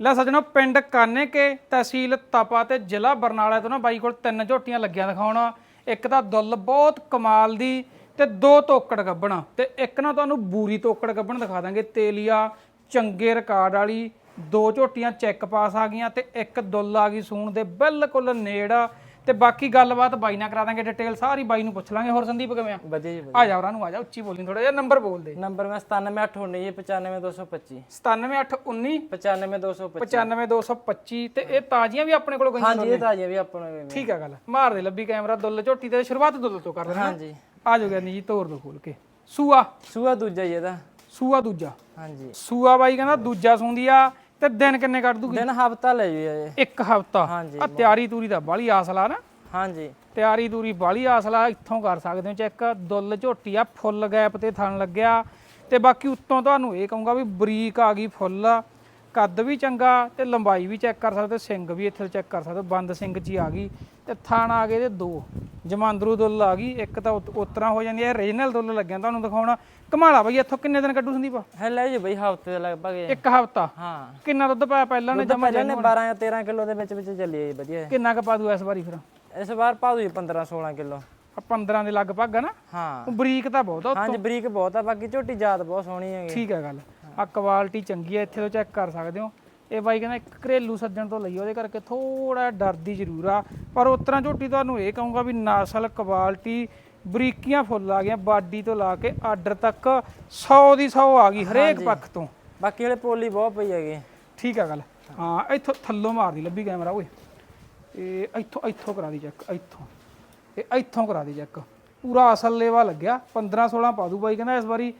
ਲੈ ਸਜਣੋ, ਪਿੰਡ ਕਾਨੇ ਕੇ ਤਹਿਸੀਲ ਤਪਾ ਤੇ ਜ਼ਿਲ੍ਹਾ ਬਰਨਾਲਾ ਤੋਂ ਨਾ ਬਾਈ ਕੋਲ ਤਿੰਨ ਝੋਟੀਆਂ ਲੱਗੀਆਂ ਦਿਖਾਉਣਾ। ਇੱਕ ਤਾਂ ਦੁੱਲ ਬਹੁਤ ਕਮਾਲ ਦੀ ਤੇ ਦੋ ਤੋਕੜ ਗੱਬਣਾ। ਤੇ ਇੱਕ ਨਾ ਤੁਹਾਨੂੰ ਬੂਰੀ ਤੋਕੜ ਗੱਬਣ ਦਿਖਾ ਦਾਂਗੇ, ਤੇਲੀਆ, ਚੰਗੇ ਰਿਕਾਰਡ ਵਾਲੀ। ਦੋ ਝੋਟੀਆਂ ਚੈੱਕ ਪਾਸ ਆ ਗਈਆਂ ਤੇ ਇੱਕ ਦੁੱਲ ਆ ਗਈ ਸੂਣ ਦੇ ਬਿਲਕੁਲ ਨੇੜ। ਤੇ ਬਾਕੀ ਗੱਲਬਾਤ ਬਾਈ ਨਾਲ ਕਰਾ ਦਾਂਗੇ ਡਿਟੇਲ ਸਾਰੀ ਬਾਈ ਨੂੰ ਪੁੱਛ ਲਾਂਗੇ। ਹੋਰ ਸੰਦੀਪ ਕਿਵੇਂ ਆ? ਵਧੀਆ ਜੀ ਆ ਜਾ ਉਹਨਾਂ ਨੂੰ ਆ ਜਾ ਉੱਚੀ ਬੋਲੀ ਥੋੜਾ ਜਿਹਾ ਨੰਬਰ ਬੋਲ ਦੇ। ਨੰਬਰ ਮੈਂ 97819 ਜੀ 95225 97819 95225 95225 ਤੇ ਇਹ ਤਾਜ਼ੀਆਂ ਵੀ ਆਪਣੇ ਕੋਲ ਗਈਆਂ ਹਾਂਜੀ ਇਹ ਤਾਂ ਜੀ ਵੀ ਆਪਾਂ ਨੂੰ ਠੀਕ ਆ ਗੱਲ। ਮਾਰ ਦੇ ਲੱਭੀ ਕੈਮਰਾ ਦੁੱਲ ਝੋਟੀ ਤੇ ਸ਼ੁਰੂਆਤ ਦੁੱਲ ਤੋਂ ਕਰ ਲੈਣਾ ਹਾਂਜੀ। ਆ ਜਾਓ ਗਿਆਨੀ ਜੀ ਤੋਰ ਦੋ ਖੋਲ ਕੇ। ਸੂਆ। ਸੂਆ ਦੂਜਾ ਜੀ ਇਹਦਾ। ਸੂਆ ਦੂਜਾ। ਹਾਂਜੀ। ਸੂਆ ਬਾਈ ਕਹਿੰਦਾ ਦੂਜਾ ਸੂੰਦੀ ਆ। ਤੇ ਦਿਨ ਕਿੰਨੇ ਕੱਢ ਦੂਗੀ? ਦਿਨ ਹਫਤਾ ਲੈ ਜੀ ਇੱਕ ਹਫਤਾ? ਹਾਂਜੀ ਆ ਤਿਆਰੀ ਤੂਰੀ ਦਾ ਬਾਲੀ ਆਸਲਾ ਨਾ। ਹਾਂਜੀ। ਤਿਆਰੀ ਤੂਰੀ ਬਾਲੀ ਆਸਲਾ ਇੱਥੋਂ ਕਰ ਸਕਦੇ ਹੋ ਚੈੱਕ। ਦੁੱਲ ਝੋਟੀ ਆ ਫੁੱਲ ਗੈਪ ਤੇ ਥਣ ਲੱਗਿਆ। ਤੇ ਬਾਕੀ ਉੱਤੋਂ ਤੁਹਾਨੂੰ ਇਹ ਕਹੂੰਗਾ ਵੀ ਬਰੀਕ ਆ ਗਈ ਫੁੱਲ। ਕੱਦ ਵੀ ਚੰਗਾ ਤੇ ਲੰਬਾਈ ਵੀ ਚੈੱਕ ਕਰ ਸਕਦੇ ਹੋ, ਸਿੰਗ ਵੀ ਇੱਥੇ ਚੈੱਕ ਕਰ ਸਕਦੇ ਹੋ, ਬੰਦ ਸਿੰਗ ਚ ਹੀ ਆ ਗਈ। ਤੇ ਥਣ ਆ ਗਏ ਤੇ ਦੋ। ਜਮਾਂਦਰੂ ਦੁੱਲ ਆ ਗਈ ਇੱਕ ਤਾਂ ਉਤ- ਉਤਰਾਂ ਹੋ ਜਾਂਦੀ ਹੈ ਰੀਜਨਲ ਦੁੱਲ ਲੱਗਿਆ ਤੁਹਾਨੂੰ ਦਿਖਾਉਣਾ। ਕਮਾਲਾ ਬਈ ਇੱਥੋਂ ਕਿੰਨੇ ਦਿਨ ਕੱਢੂ ਸੰਦੀਪ? ਹੈ ਲੈ ਜੀ ਬਈ ਹਫ਼ਤੇ ਦੇ ਲਗਭਗ। ਇੱਕ ਹਫਤਾ? ਹਾਂ। ਕਿੰਨਾ ਦੁੱਧ ਪਾਇਆ ਪਹਿਲਾਂ ਨੇ ਦੁੱਧ ਪਹਿਲਾਂ ਨੇ 12 ਜਾਂ 13 ਕਿਲੋ ਦੇ ਵਿੱਚ ਵਿੱਚ ਚੱਲੀ ਹੈ ਜੀ ਵਧੀਆ ਕਿੰਨਾ ਕ ਪਾ ਦੂ ਇਸ ਵਾਰੀ ਫਿਰ? ਇਸ ਵਾਰ ਪਾ ਦੂ ਜੀ 15 16 ਕਿਲੋ। ਆ 15 ਦੇ ਲਗਭਗ ਆ ਨਾ? ਹਾਂ। ਬਰੀਕ ਤਾਂ ਬਹੁਤ ਆ ਹਾਂਜੀ ਬਰੀਕ ਬਹੁਤ ਆ ਬਾਕੀ ਝੋਟੀ ਜਾਤ ਬਹੁਤ ਸੋਹਣੀ ਹੈਗੀ। ਠੀਕ ਹੈ ਗੱਲ। ਆ ਕੁਆਲਿਟੀ ਚੰਗੀ ਹੈ ਇੱਥੇ ਤੋਂ ਚੈੱਕ ਕਰ ਸਕਦੇ ਹੋ। ਇਹ ਬਾਈ ਕਹਿੰਦਾ ਇੱਕ ਘਰੇਲੂ ਸੱਜਣ ਤੋਂ ਲਈ ਉਹਦੇ ਕਰਕੇ ਥੋੜਾ ਡਰਦੀ ਜ਼ਰੂਰ ਆ। ਪਰ ਉਤਰਾ ਝੋਟੀ ਤੁਹਾਨੂੰ ਇਹ ਕਹੂੰਗਾ ਵੀ ਨਸਲ ਕੁਆਲਿਟੀ ਬਰੀਕੀਆਂ ਫੁੱਲ ਆ ਗਈਆਂ ਬਾਡੀ ਤੋਂ ਲਾ ਕੇ ਆਰਡਰ ਤੱਕ 100 ਦੀ 100 ਆ ਗਈ ਹਰੇਕ ਪੱਖ ਤੋਂ। ਬਾਕੀ ਵਾਲੇ ਪੋਲੀ ਬਹੁਤ ਪਈ ਹੈਗੀ। ਠੀਕ ਆ ਗੱਲ। ਹਾਂ ਇੱਥੋਂ ਥੱਲੋਂ ਮਾਰਦੀ ਲੱਭੀ ਕੈਮਰਾ ਓਏ। ਇਹ ਇੱਥੋਂ ਇੱਥੋਂ ਕਰਾ ਦੀ ਚੈੱਕ ਇੱਥੋਂ। ਇਹ ਇੱਥੋਂ ਕਰਾ ਦੀ ਚੈੱਕ ਪੂਰਾ ਅਸਲ ਲੇਵਾ ਲੱਗਿਆ 15 16 ਪਾ ਦੂ ਬਾਈ ਕਹਿੰਦਾ ਇਸ ਵਾਰੀ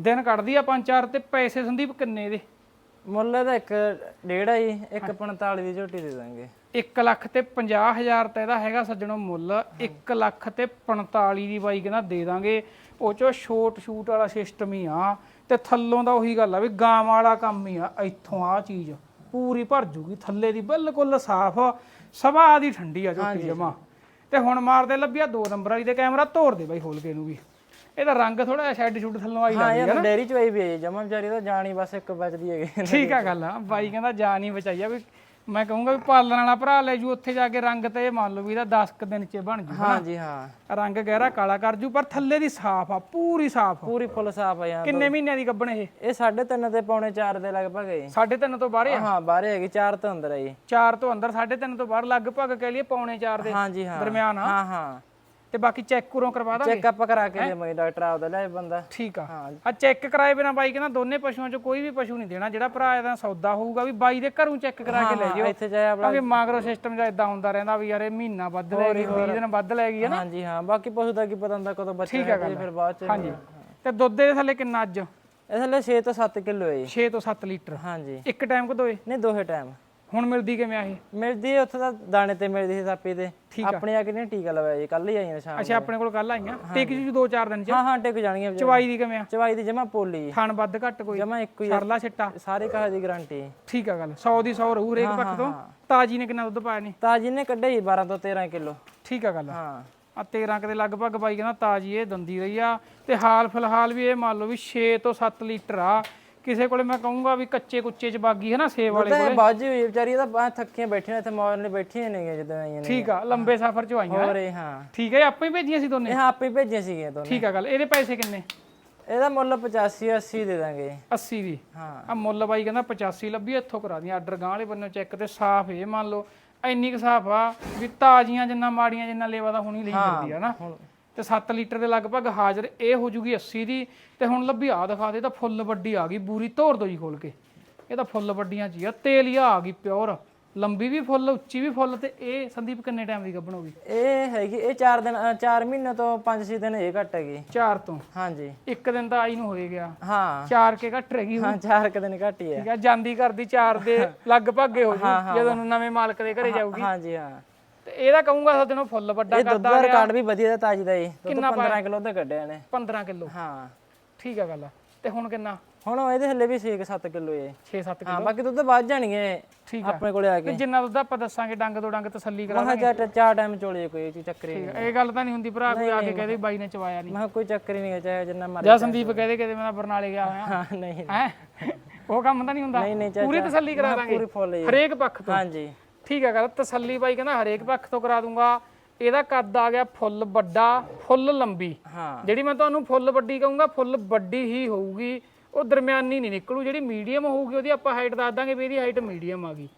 ਦਿਨ ਕੱਢਦੀ ਆ ਪੰਜ ਚਾਰ ਤੇ ਪੈਸੇ ਸੰਦੀਪ ਕਿੰਨੇ ਦੇ? ਮੁੱਲ ਇਹਦਾ ਇੱਕ ਡੇਢ ਆ ਜੀ ਇੱਕ 45 ਦੀ ਝੋਟੀ ਦੇ ਦਾਂਗੇ। 1 ਲੱਖ ਤੇ 50000 ਤਾਂ ਇਹਦਾ ਹੈਗਾ ਸੱਜਣੋ ਮੁੱਲ। 1 ਲੱਖ ਤੇ 45 ਦੀ ਬਾਈ ਕਹਿੰਦਾ ਦੇ ਦਾਂਗੇ। ਉਹ ਚੋਂ ਛੋਟ ਛੂਟ ਵਾਲਾ ਸਿਸਟਮ ਹੀ ਆ। ਤੇ ਥੱਲੋਂ ਦਾ ਉਹੀ ਗੱਲ ਆ ਵੀ ਗਾਂ ਵਾਲਾ ਕੰਮ ਹੀ ਆ। ਇੱਥੋਂ ਆ ਚੀਜ਼ ਪੂਰੀ ਭਰ ਜੂਗੀ ਥੱਲੇ ਦੀ ਬਿਲਕੁਲ ਸਾਫ਼ ਸਭਾ ਦੀ ਠੰਡੀ ਆ ਝੋਟੀ ਜਮਾ। ਤੇ ਹੁਣ ਮਾਰਦੇ ਲੱਭਿਆ ਦੋ ਨੰਬਰ ਵਾਲੀ ਤੇ ਕੈਮਰਾ ਤੋੜ ਦੇ ਬਾਈ ਖੋਲ ਕੇ ਇਹਨੂੰ ਵੀ। ਇਹਦਾ ਰੰਗ ਥੋੜਾ ਜਿਹਾ ਸ਼ੈਡ ਸ਼ੂਟ ਥੱਲੋਂ ਆਈ ਹਾਂ ਲੱਗਦੀ ਇਹ ਡੇਰੀ ਚ ਵਈ ਵੀ ਹੈ ਜਮਾ ਵਿਚਾਰੀ ਤਾਂ ਜਾਣੀ ਬਸ ਇੱਕ ਬਚਦੀ ਹੈਗੀ। ਠੀਕ ਆ ਗੱਲ ਆ ਬਾਈ ਕਹਿੰਦਾ ਜਾਨ ਹੀ ਬਚਾਈ ਆ ਵੀ ਮੈਂ ਕਹੂੰਗਾ ਵੀ ਪਾਲਣ ਵਾਲਾ ਭਰਾ ਲੈ ਜੂ ਉੱਥੇ ਜਾ ਕੇ ਰੰਗ ਤੇ ਮੰਨ ਲਓ ਵੀ ਇਹਦਾ 10 ਕੁ ਦਿਨ ਚ ਬਣ ਜੂ ਹਾਂ ਜੀ ਹਾਂ। ਰੰਗ ਗਹਿਰਾ ਕਾਲਾ ਕਰ ਜੂ ਪਰ ਥੱਲੇ ਦੀ ਸਾਫ਼ ਆ ਪੂਰੀ ਸਾਫ਼ ਪੂਰੀ ਫੁੱਲ ਸਾਫ਼ ਆ ਯਾਰ। ਕਿੰਨੇ ਮਹੀਨਿਆਂ ਦੀ ਗੱਬਣ ਇਹ? ਇਹ 3.5 ਤੇ ਪੌਣੇ 4 ਦੇ ਲਗਭਗ ਹੈ ਜੀ। ਸਾਢੇ ਤਿੰਨ ਤੋਂ ਬਾਹਰ ਆ? ਹਾਂ ਬਾਹਰ ਹੈਗੀ 4 ਤੋਂ ਅੰਦਰ ਹੈ ਜੀ। 4 ਤੋਂ ਅੰਦਰ ਸਾਢੇ ਤਿੰਨ ਤੋਂ ਬਾਹਰ ਲਗਭਗ ਕਹਿ ਲਈਏ ਪੌਣੇ 4 ਦੇ ਹਾਂ ਜੀ ਹਾਂ। ਦਰਮਿਆਨ ਆ। ਹਾਂ ਹਾਂ। ਤੇ ਬਾਕੀ ਚੈੱਕ ਕਰੋ ਕਰਵਾ ਦਾਂਗੇ। ਚੈੱਕਅਪ ਕਰਾ ਕੇ ਦੇਵਾਂਗੇ ਡਾਕਟਰ ਆਪਦਾ ਲੈ ਬੰਦਾ। ਠੀਕ ਆ। ਹਾਂ। ਆ ਚੈੱਕ ਕਰਾਏ ਬਿਨਾ ਬਾਈ ਕਹਿੰਦਾ ਦੋਨੇ ਪਸ਼ੂਆਂ ਚੋਂ ਕੋਈ ਵੀ ਪਸ਼ੂ ਨਹੀਂ ਦੇਣਾ ਜਿਹੜਾ ਭਰਾ ਇਹਦਾ ਸੌਦਾ ਹੋਊਗਾ ਵੀ ਬਾਈ ਦੇ ਘਰੋਂ ਚੈੱਕ ਕਰਾ ਕੇ ਲੈ ਜਿਓ। ਇੱਥੇ ਜਾਏ ਆਪਣਾ ਕਿਉਂਕਿ ਮਾਗਰੋ ਸਿਸਟਮ ਜਾਂ ਇਦਾਂ ਹੁੰਦਾ ਰਹਿੰਦਾ ਵੀ ਯਾਰ ਇਹ ਮਹੀਨਾ ਵੱਧ ਲੈ ਗਈ 20 ਦਿਨ ਵੱਧ ਲੈ ਗਈ ਹੈ ਨਾ। ਹਾਂ ਜੀ ਹਾਂ ਬਾਕੀ ਪਸ਼ੂ ਦਾ ਕੀ ਪਤਾ ਹੁੰਦਾ ਕਦੋਂ ਬੱਚਾ ਫਿਰ ਬਾਅਦ ਚ ਹਾਂਜੀ। ਤੇ ਦੁੱਧ ਦੇ ਥੱਲੇ ਕਿੰਨਾ ਅੱਜ? ਇਹ ਥੱਲੇ 6 ਤੋਂ 7 ਕਿਲੋ ਹੈ ਜੀ। 6 ਤੋਂ 7 ਲੀਟਰ। ਹਾਂ ਜੀ ਇੱਕ ਟਾਈਮ ਕਦੋਂ ਏ ਨਹੀਂ ਦੋਹੇ ਟਾਈਮ। ਹੁਣ ਮਿਲਦੀ ਕਿਵੇਂ ਆ ਇਹ? ਮਿਲਦੀ ਉੱਥੇ ਤਾਂ ਦਾਣੇ ਤੇ ਮਿਲਦੀ ਸੀ ਸਾਪੀ ਤੇ। ਆਪਣੇ ਆ ਕੇ ਟੀਕਾ ਲਵਾਇਆ ਜੀ ਕੱਲ ਹੀ ਆਈਆਂ ਸ਼ਾਮ ਅੱਛਾ ਆਪਣੇ ਕੋਲ ਕੱਲ ਆਈਆਂ? ਟਿਕ ਜੂ ਦੋ ਚਾਰ ਦਿਨ ਚ? ਹਾਂ ਹਾਂ ਟਿਕ ਜਾਣਗੀਆਂ ਚਵਾਈ ਦੀ ਕਿਵੇਂ ਆ? ਚਵਾਈ ਦੀ ਜਮਾ ਪੋਲੀ ਥਣ ਵੱਧ ਘੱਟ ਕੋਈ? ਜਮਾ ਇੱਕੋ ਹੀ ਸਰਲਾ ਛਿੱਟਾ? ਸਾਰੇ ਕਹਾ ਦੀ ਗਾਰੰਟੀ ਠੀਕ ਆ ਗੱਲ 100 ਦੀ 100 ਰਹੂ ਰੇਕ ਪੱਖ ਤੋਂ। ਤਾਜੀ ਨੇ ਕਿੰਨਾ ਦੁੱਧ ਪਾਇਆ ਨੇ? ਤਾਜੀ ਨੇ ਕੱਢਿਆ ਜੀ 12 ਤੋਂ 13 ਕਿਲੋ। ਠੀਕ ਆ ਗੱਲ। ਹਾਂ। ਆ 13 ਕੁ ਦੇ ਲਗਭਗ ਬਾਈ ਕਹਿੰਦਾ ਤਾਜੀ ਇਹ ਦੰਦੀ ਰਹੀ ਆ। ਤੇ ਹਾਲ ਫਿਲਹਾਲ ਵੀ ਇਹ ਮੰਨ ਲਓ ਵੀ 6 ਤੋਂ 7 ਲੀਟਰ ਆ। ਕਿਸੇ ਕੋਲੇ ਮੈਂ ਕਹੂੰਗਾ ਵੀ ਕੱਚੇ ਕੁੱਚੇ ਚ ਬਾਗੀ ਹੈ ਨਾ ਸੇਬ ਵਾਲੇ ਤਾਂ ਬਾਜੀ ਹੋਈ ਵਿਚਾਰੀ ਤਾਂ ਬਾਹਰ ਥੱਕੀਆਂ ਬੈਠੀਆਂ ਇੱਥੇ ਮੌਜ ਨਾਲ ਬੈਠੀਆਂ ਨੇਗੀਆਂ ਜਦੋਂ ਆਈਆਂ ਨੇ ਠੀਕ ਆ ਲੰਬੇ ਸਫ਼ਰ ਚ ਆਈਆਂ। ਹੋਰ ਇਹ ਹਾਂ। ਠੀਕ ਹੈ ਆਪੇ ਹੀ ਭੇਜੀਆਂ ਸੀ ਦੋਨੇ? ਇਹ ਆਪੇ ਹੀ ਭੇਜੀਆਂ ਸੀਗੀਆਂ ਦੋਨੇ। ਠੀਕ ਆ ਗੱਲ ਇਹਦੇ ਪੈਸੇ ਕਿੰਨੇ? ਇਹਦਾ ਮੁੱਲ 85 80 ਦੇ ਦਾਂਗੇ। 80 ਦੀ? ਹਾਂ। ਆ ਮੁੱਲ ਬਾਈ ਕਹਿੰਦਾ 85 ਲੱਭੀ ਇੱਥੋਂ ਕਰਾ ਦੀਆਂ। ਆਰਡਰ ਗਾਂ ਵਾਲੇ ਬੰਨੋਂ ਚੈੱਕ ਤੇ ਸਾਫ਼ ਇਹ ਮੰਨ ਲਓ ਇੰਨੀ ਕੁ ਸਾਫ਼ ਆ ਵੀ ਤਾਜ਼ੀਆਂ ਜਿੰਨਾ ਮਾੜੀਆਂ ਜਿੰਨਾ ਲੇਵਾ ਦਾ ਹੁਣੀ ਲਈ ਫਿਰਦੀ ਆ ਨਾ। ਤੇ 7 ਲੀਟਰ ਦੇ ਲਗਭਗ ਹਾਜ਼ਰ ਇਹ ਹੋ ਜੂਗੀ 80 ਦੀ ਤੇ ਹੁਣ ਲੱਭੀ ਆ ਦਿਖਾ ਦੇ ਤਾਂ ਫੁੱਲ ਵੱਡੀ ਆ ਗਈ ਬੂਰੀ ਧੋਰ ਦੋ ਜੀ ਖੋਲ ਕੇ। ਇਹ ਤਾਂ ਫੁੱਲ ਵੱਡੀਆਂ ਜੀ ਆ ਤੇਲੀਆ ਆ ਗਈ ਪਿਓਰ। ਲੰਬੀ ਵੀ ਫੁੱਲ ਉੱਚੀ ਵੀ ਫੁੱਲ ਤੇ ਇਹ ਸੰਦੀਪ ਕਿੰਨੇ ਟਾਈਮ ਦੀ ਗੱਭਣ ਹੋ ਗਈ? ਇਹ ਹੈਗੀ ਇਹ 4 ਦਿਨ 4 ਮਹੀਨੇ ਤੋਂ 5-6 ਦਿਨ ਇਹ ਘੱਟ ਹੈਗੀ। ਚਾਰ ਤੋਂ? ਹਾਂਜੀ। ਇੱਕ ਦਿਨ ਤਾਂ ਆਈ ਨੂੰ ਹੋਏ ਗਿਆ। ਹਾਂ। ਚਾਰ ਕੇ ਘੱਟ ਰਹਿ ਹਾਂ 4 ਕ ਦਿਨ ਘੱਟ ਹੀ ਹੈ। ਠੀਕ ਆ ਜਾਂਦੀ ਕਰਦੀ ਚਾਰ ਦੇ ਲਗਭਗ ਹੀ ਹੋ ਜੂ ਜਦੋਂ ਨਵੇਂ ਮਾਲਕ ਦੇ ਘਰੇ ਜਾਊਗੀ। ਹਾਂਜੀ ਹਾਂ। ਇਹਦਾ ਕਹੂੰਗਾ ਸੱਜਣੋ ਫੁੱਲ ਵੱਡਾ ਇਹ ਦੁੱਧ ਦਾ ਰਿਕਾਰਡ ਵੀ ਵਧੀਆ ਦਾ ਤਾਜੀ ਦਾ ਜੀ। ਦੁੱਧ ਕਿੰਨਾ 15 ਕਿਲੋ ਦਾ ਕੱਢਿਆ ਨੇ 15 ਕਿਲੋ? ਹਾਂ। ਠੀਕ ਆ ਗੱਲ ਤੇ ਹੁਣ ਕਿੰਨਾ? ਹੁਣ ਇਹਦੇ ਥੱਲੇ ਵੀ 6-7 ਕਿਲੋ ਹੈ 6-7 ਹਾਂ ਬਾਕੀ ਦੁੱਧ ਵੱਧ ਜਾਣਗੇ ਠੀਕ ਆਪਣੇ ਕੋਲੇ ਆ ਕੇ। ਜਿੰਨਾ ਦੁੱਧ ਆਪਾਂ ਦੱਸਾਂਗੇ ਡੰਗ ਤੋਂ ਡੰਗ ਤਸੱਲੀ ਕਰਾ ਮਹਾ ਚਾਰ ਚਾਰ ਟਾਈਮ ਚੋਲੇ ਕੋਈ ਇਹ ਚੱਕਰ ਨਹੀਂ। ਇਹ ਗੱਲ ਤਾਂ ਨਹੀਂ ਹੁੰਦੀ ਭਰਾ ਕੋਈ ਆ ਕੇ ਕਹਦੇ ਬਾਈ ਨੇ ਚਵਾਇਆ ਨਹੀਂ। ਮੈਂ ਕਿਹਾ ਕੋਈ ਚੱਕਰ ਨਹੀਂ ਚਾਹੇ ਜਿੰਨਾ ਮਰਜ਼ੀ ਜਾਂ ਸੰਦੀਪ ਕਹਦੇ ਕਹਦੇ ਮੈਂ ਬਰਨਾਲੇ ਗਿਆ ਹੋਇਆ। ਹਾਂ ਨਹੀਂ। ਹੈ? ਉਹ ਕੰਮ ਤਾਂ ਨਹੀਂ ਹੁੰਦਾ। ਨਹੀਂ, ਨਹੀਂ ਚਾਚਾ, ਪੂਰੀ ਤਸੱਲੀ ਕਰਾ ਮੈਂ ਦਾਂਗੇ। ਪੂਰੀ ਜੀ। ਹਰੇਕ ਪੱਖ ਤੋਂ। ਹਾਂਜੀ। ਠੀਕ ਹੈ ਗੱਲ ਤਸੱਲੀ ਬਾਈ ਕਹਿੰਦਾ ਹਰੇਕ ਪੱਖ ਤੋਂ ਕਰਾ ਦੂੰਗਾ। ਇਹਦਾ ਕੱਦ ਆ ਗਿਆ ਫੁੱਲ ਵੱਡਾ ਫੁੱਲ ਲੰਬੀ। ਹਾਂ। ਜਿਹੜੀ ਮੈਂ ਤੁਹਾਨੂੰ ਫੁੱਲ ਵੱਡੀ ਕਹੂੰਗਾ ਫੁੱਲ ਵੱਡੀ ਹੀ ਹੋਊਗੀ। ਉਹ ਦਰਮਿਆਨੀ ਨਹੀਂ ਨਿਕਲੂ ਜਿਹੜੀ ਮੀਡੀਅਮ ਹੋਊਗੀ ਉਹਦੀ ਆਪਾਂ ਹਾਈਟ ਦੱਸ ਦਾਂਗੇ ਵੀ ਇਹਦੀ ਹਾਈਟ ਮੀਡੀਅਮ ਆ ਗਈ।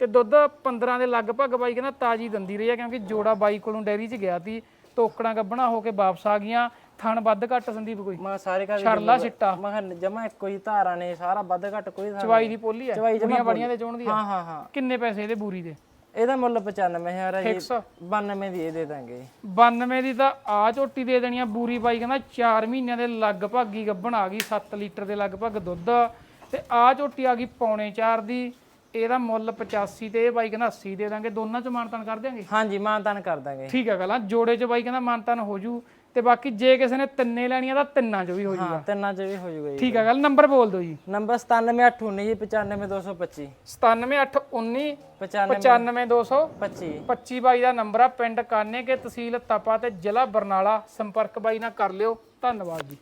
ਤੇ ਦੁੱਧ 15 ਦੇ ਲਗਭਗ ਬਾਈ ਕਹਿੰਦਾ ਤਾਜੀ ਦੰਦੀ ਰਹੀ ਆ ਕਿਉਂਕਿ ਜੋੜਾ ਬਾਈ ਕੋਲੋਂ ਡੈਰੀ 'ਚ ਗਿਆ ਸੀ ਤੋਕੜਾਂ ਗੱਬਣਾ ਹੋ ਕੇ ਵਾਪਸ ਆ ਗਈਆਂ। ਥਣ ਵੱਧ ਘੱਟ ਸੰਦੀਪ ਕੋਈ। ਮੈਂ ਸਾਰੇ ਘਰ ਛੜਲਾ ਛਿੱਟਾ ਮੈਂ ਜਮਾ ਇੱਕੋ ਹੀ ਧਾਰਾਂ ਨੇ ਸਾਰਾ ਵੱਧ ਘੱਟ ਕੋਈ ਧਾਰ ਚਵਾਈ ਦੀ ਪੋਲੀ ਆ ਚਵਾਈ ਜਮਾਂ ਬੜੀਆਂ ਦੇ ਚੋਣ ਦੀ ਆ? ਹਾਂ ਹਾਂ ਹਾਂ। ਕਿੰਨੇ ਪੈਸੇ ਇਹਦੇ ਬੂਰੀ ਦੇ? ਇਹਦਾ ਮੁੱਲ 95000 ਹੈ ਜੀ। ਫਿਕਸ 92 ਦੀ ਇਹ ਦੇ ਦਾਂਗੇ। 92 ਦੀ ਤਾਂ ਆ ਝੋਟੀ ਦੇ ਦੇਣੀ ਆ ਬੂਰੀ ਬਾਈ ਕਹਿੰਦਾ 4 ਮਹੀਨਿਆਂ ਦੇ ਲਗਭਗ ਹੀ ਗੱਭਣ ਆ ਗਈ 7 ਲੀਟਰ ਦੇ ਲਗਭਗ ਦੁੱਧ। ਤੇ ਆ ਝੋਟੀ ਆ ਗਈ ਪੌਣੇ 4 ਦੀ ਇਹਦਾ ਮੁੱਲ 85 ਤੇ ਇਹ ਬਾਈ ਕਹਿੰਦਾ 80 ਦੇ ਦਾਂਗੇ। ਦੋਨਾਂ ਚ ਮਾਨਤਾਨ ਕਰ ਦਿਆਂਗੇ? ਹਾਂਜੀ ਮਾਨਤਾਨ ਕਰ ਦਾਂਗੇ। ਠੀਕ ਹੈ ਗੱਲਾਂ। ਜੋੜੇ ਚ ਬਾਈ ਕਹਿੰਦਾ ਮਾਨਤਾਨ ਹੋ ਜੂ। ਤੇ ਬਾਕੀ ਜੇ ਕਿਸੇ ਨੇ ਤਿੰਨੇ ਲੈਣੀਆਂ ਤਾਂ ਤਿੰਨਾਂ ਚ ਵੀ ਹੋ ਹਾਂ ਤਿੰਨਾਂ ਚ ਵੀ ਹੋ ਜੂਗਾ ਜੀ ਠੀਕ ਹੈ ਗੱਲ ਨੰਬਰ ਬੋਲ ਦਿਓ ਜੀ। ਨੰਬਰ 97819 ਜੀ 95225 97819 95 95200 25 25 ਬਾਈ ਦਾ ਨੰਬਰ ਆ ਪਿੰਡ ਕਾਨੇ ਕੇ ਤਹਿਸੀਲ ਤਪਾ ਤੇ ਜ਼ਿਲ੍ਹਾ ਬਰਨਾਲਾ। ਸੰਪਰਕ ਬਾਈ ਨਾਲ ਕਰ ਲਿਓ। ਧੰਨਵਾਦ ਜੀ।